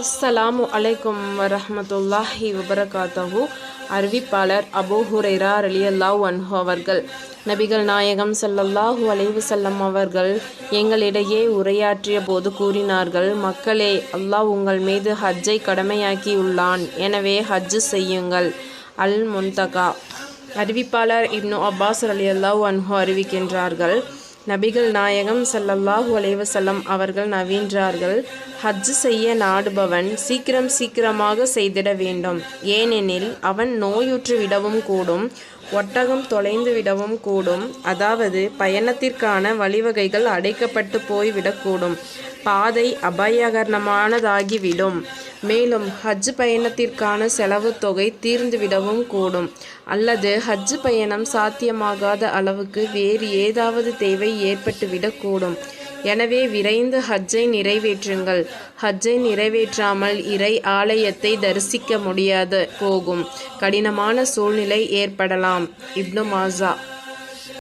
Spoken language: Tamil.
அஸ்ஸலாமு அலைக்கும் வரமத்துல்லாஹி வபரகாத்தஹு. அறிவிப்பாளர் அபூ ஹுரைரா ரலியல்லாஹு அன்ஹு அவர்கள் நபிகள் நாயகம் ஸல்லல்லாஹு அலைவு செல்லம் அவர்கள் எங்களிடையே உரையாற்றிய போது கூறினார்கள் மக்களே அல்லாஹ் உங்கள் மீது ஹஜ்ஜை கடமையாக்கியுள்ளான். எனவே ஹஜ்ஜு செய்யுங்கள். அல் முன்தகா. அறிவிப்பாளர் இப்னு அப்பாஸ் ரலியல்லாஹு அன்ஹு அறிவிக்கின்றார்கள் நபிகள் நாயகம் சல்லல்லாஹு அலைவசல்லம் அவர்கள் நவீன்றார்கள். ஹஜ் செய்ய நாடுபவன் சீக்கிரம் சீக்கிரமாக செய்திட வேண்டும். ஏனெனில் அவன் நோயுற்று விடவும் கூடும் ஒட்டகம் தொலைந்து விடவும் கூடும். அதாவது பயணத்திற்கான வழிவகைகள் அடைக்கப்பட்டு போய்விடக்கூடும் பாதை அபாயகரணமானதாகிவிடும் மேலும் ஹஜ் பயணத்திற்கான செலவு தொகை தீர்ந்துவிடவும் கூடும். அல்லது ஹஜ் பயணம் சாத்தியமாகாத அளவுக்கு வேறு ஏதாவது தேவை ஏற்பட்டுவிடக்கூடும் எனவே விரைந்து ஹஜ்ஜை நிறைவேற்றுங்கள். ஹஜ்ஜை நிறைவேற்றாமல் இறை ஆலயத்தை தரிசிக்க முடியாது. போகும். கடினமான சூழ்நிலை ஏற்படலாம். இப்னு மாசா.